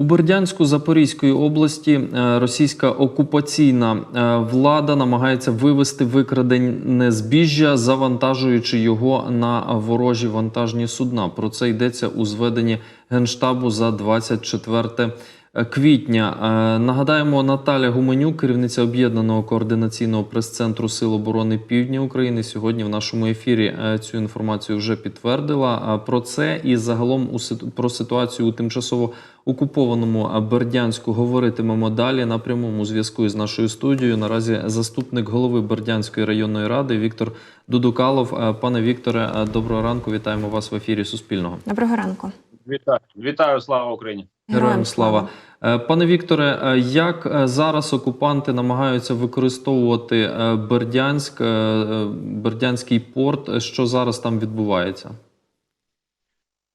У Бердянську Запорізької області е, російська окупаційна е, влада намагається вивести викрадене збіжжя, завантажуючи його на ворожі вантажні судна. Про це йдеться у зведенні генштабу за 24 квітня. Е, Нагадаємо, Наталя Гуменюк, керівниця об'єднаного координаційного прес-центру Сил оборони Півдня України, сьогодні в нашому ефірі е, цю інформацію вже підтвердила. Е, Про це і загалом про ситуацію у тимчасово окупованому Бердянську говоритимемо далі на прямому зв'язку із нашою студією. Наразі заступник голови Бердянської районної ради Віктор Дудукалов. Пане Вікторе, доброго ранку. Вітаємо вас в ефірі Суспільного. Доброго ранку. Вітаю, вітаю, слава Україні. Героям слава. Е, Пане Вікторе, е, як е, зараз окупанти намагаються використовувати Бердянськ, Бердянський порт? Що зараз там відбувається?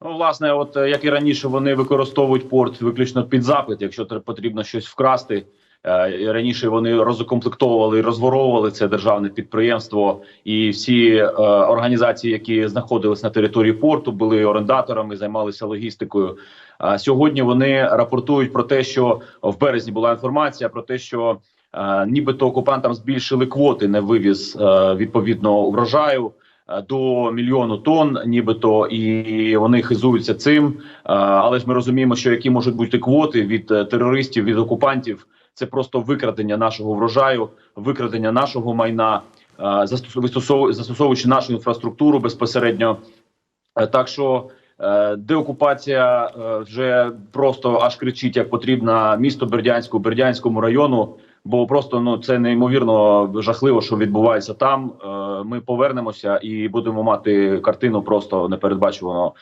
Ну, власне, от як і раніше, вони використовують порт виключно під запит, якщо тр- потрібно щось вкрасти. Е, Раніше вони розукомплектовували і розворовували це державне підприємство, і всі е, організації, які знаходились на території порту, були орендаторами, займалися логістикою. А сьогодні вони рапортують про те, що в березні була інформація про те, що е, нібито окупантам збільшили квоти на вивіз е, відповідного врожаю. До мільйону тонн, нібито, і вони хизуються цим. Але ж ми розуміємо, що які можуть бути квоти від терористів, від окупантів. Це просто викрадення нашого врожаю, викрадення нашого майна, е, застосовуючи нашу інфраструктуру безпосередньо. Е, Так що е, деокупація вже просто аж кричить, як потрібна місто Бердянську, Бердянському району. Бо просто ну це неймовірно жахливо, що відбувається там. Ми повернемося і будемо мати картину просто непередбачувано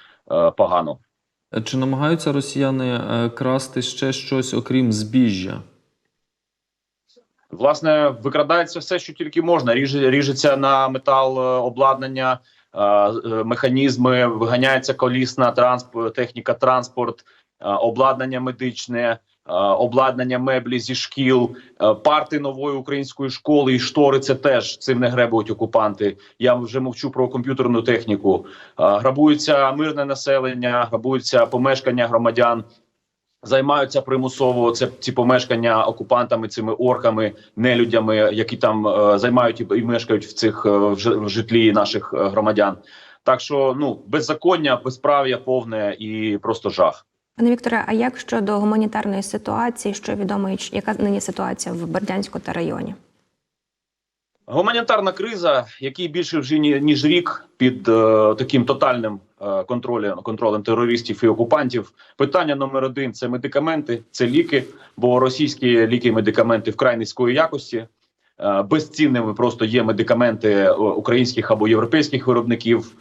погано. Чи намагаються росіяни красти ще щось окрім збіжжя? Власне, викрадається все, що тільки можна. Ріже, ріжеться на метал е, обладнання, е, е, механізми, виганяється колісна транспорт, техніка, транспорт, обладнання медичне, обладнання меблі зі шкіл, парти нової української школи і штори. Це теж цим не гребують окупанти. Я вже мовчу про комп'ютерну техніку. Грабується мирне населення, грабуються помешкання громадян займаються примусово це ці помешкання окупантами, цими орками, нелюдями, які там е, займають і, і мешкають в цих е, в житлі наших е, громадян. Так що ну беззаконня, безправ'я повне і просто жах. Пане Вікторе, а як щодо гуманітарної ситуації, що відомо, яка нині ситуація в Бердянську та районі? Гуманітарна криза, який більше вже ні- ніж рік під е, таким тотальним контролем контролем терористів і окупантів. Питання номер один це медикаменти, це ліки, бо російські ліки і медикаменти вкрай низької якості. Е, Безцінними просто є медикаменти е, українських або європейських виробників.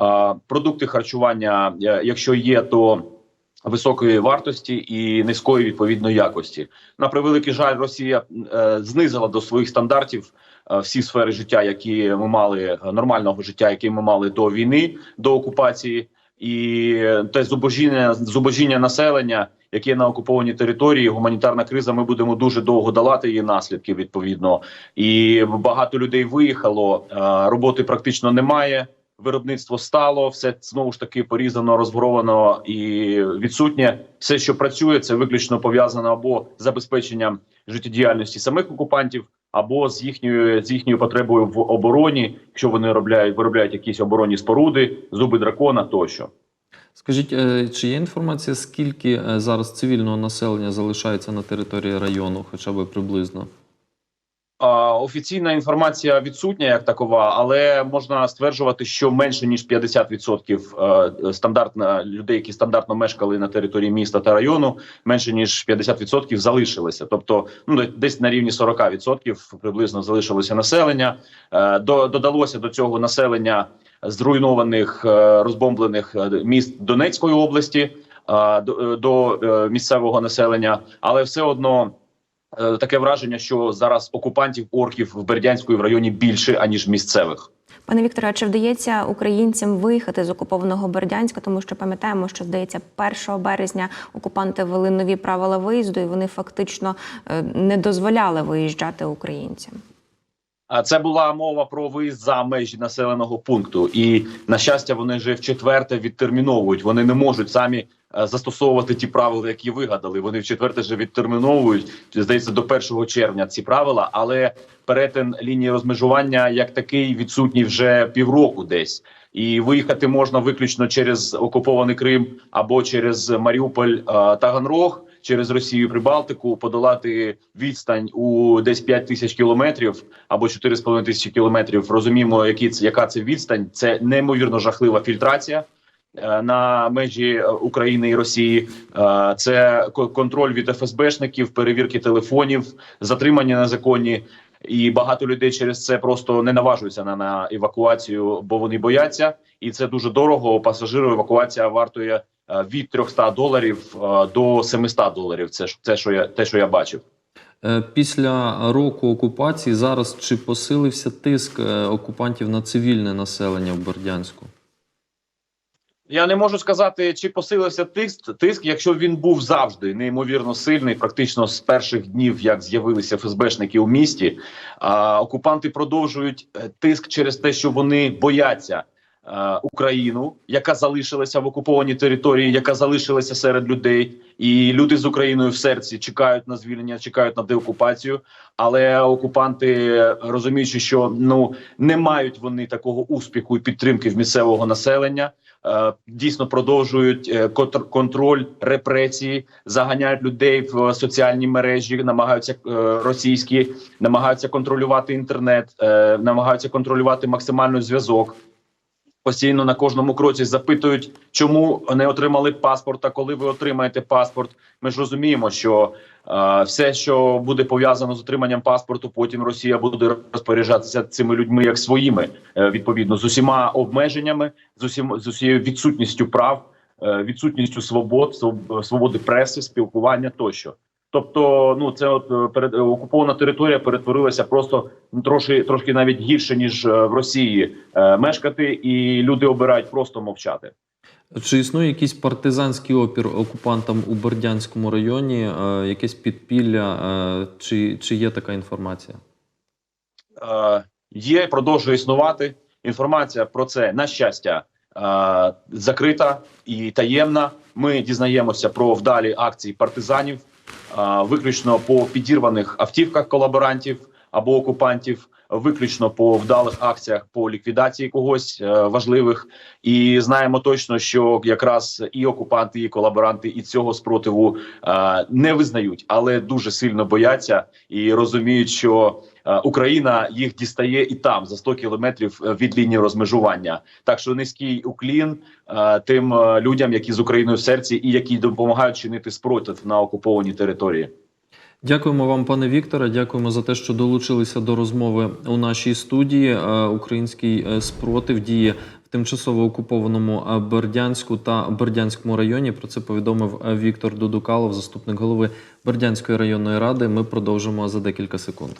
Е, Продукти харчування, е, якщо є, то високої вартості і низької відповідної якості. На превеликий жаль, Росія е, знизила до своїх стандартів е, всі сфери життя, які ми мали е, нормального життя, які ми мали до війни, до окупації, і е, те зубожіння, зубожіння населення, яке на окупованій території, гуманітарна криза. Ми будемо дуже довго долати її наслідки. Відповідно, і багато людей виїхало. е, Роботи практично немає. Виробництво стало, все знову ж таки порізано, розворовано і відсутнє. Все, що працює, це виключно пов'язано або забезпеченням життєдіяльності самих окупантів, або з їхньою з їхньою потребою в обороні, якщо вони виробляють виробляють якісь оборонні споруди, зуби дракона тощо. Скажіть, е, чи є інформація, скільки е, зараз цивільного населення залишається на території району, хоча б приблизно? Офіційна інформація відсутня як такова, але можна стверджувати, що менше ніж 50% е, стандартно людей, які стандартно мешкали на території міста та району, менше ніж 50% залишилися. Тобто, ну десь на рівні 40% приблизно залишилося населення. Е, до- Додалося до цього населення зруйнованих е, розбомблених міст Донецької області до, місцевого населення, але все одно. Е, Таке враження, що зараз окупантів орків в Бердянську і в районі більше аніж місцевих. Пане Вікторе, а чи вдається українцям виїхати з окупованого Бердянська? Тому що пам'ятаємо, що здається, 1 березня окупанти ввели нові правила виїзду, і вони фактично е, не дозволяли виїжджати українцям. А це була мова про виїзд за межі населеного пункту, і на щастя, вони вже в четверте відтерміновують. Вони не можуть самі застосовувати ті правила, які вигадали. Вони в четверте вже відтерміновують. Здається, до 1 червня ці правила, але перетин лінії розмежування як такий відсутній вже півроку десь. І виїхати можна виключно через окупований Крим або через Маріуполь е, через Росію Прибалтику, подолати відстань у десь 5 тисяч кілометрів або 4,5 тисячі кілометрів. Розуміємо, які це яка це відстань. Це неймовірно жахлива фільтрація. Е, На межі е, України і Росії Е, це контроль від ФСБшників, перевірки телефонів, затримання незаконні, і багато людей через це просто не наважуються на, на евакуацію, бо вони бояться, і це дуже дорого. Пасажиру евакуація вартує від 300 доларів до 700 доларів. Це це, що я те, що я бачив. Після року окупації зараз чи посилився тиск окупантів на цивільне населення в Бердянську? Я не можу сказати, чи посилився тиск, тиск, якщо він був завжди неймовірно сильний, практично з перших днів, як з'явилися ФСБшники у місті. А окупанти продовжують е, тиск через те, що вони бояться Україну, яка залишилася в окупованій території, яка залишилася серед людей, і люди з Україною в серці чекають на звільнення, чекають на деокупацію. Але окупанти розуміючи, що ну не мають вони такого успіху і підтримки в місцевого населення. е, Дійсно продовжують е, контр- контроль репресії, заганяють людей в соціальні мережі, намагаються е, російські, намагаються контролювати інтернет, е, намагаються контролювати максимально зв'язок. Постійно на кожному кроці запитують, чому не отримали паспорта, коли ви отримаєте паспорт. Ми ж розуміємо, що е, все, що буде пов'язано з отриманням паспорту, потім Росія буде розпоряджатися цими людьми як своїми, е, відповідно з усіма обмеженнями, з усім з усією відсутністю прав, е, відсутністю свобод, своб- свободи преси, спілкування тощо. Тобто, ну це от е, перед е, окупована територія перетворилася просто трошки трошки навіть гірше ніж е, в Росії е, мешкати, і люди обирають просто мовчати. Чи існує якийсь партизанський опір окупантам у Бердянському районі, е, якесь підпілля, е, чи, чи є така інформація? Е, є, продовжує існувати. Інформація про це на щастя закрита і таємна. Ми дізнаємося про вдалі акції партизанів, виключно по підірваних автівках колаборантів або окупантів, виключно по вдалих акціях по ліквідації когось е, важливих. І знаємо точно, що якраз і окупанти, і колаборанти і цього спротиву е, не визнають, але дуже сильно бояться і розуміють, що е, Україна їх дістає і там за 100 кілометрів від лінії розмежування. Так що низький уклін тим людям, які з Україною в серці, і які допомагають чинити спротив на окупованій території. Дякуємо вам, пане Вікторе. Дякуємо за те, що долучилися до розмови у нашій студії. Е, Український е, спротив діє в тимчасово окупованому е, Бердянську та Бердянському районі. Про це повідомив Віктор Дудукалов, заступник голови Бердянської районної ради. Ми продовжимо за декілька секунд.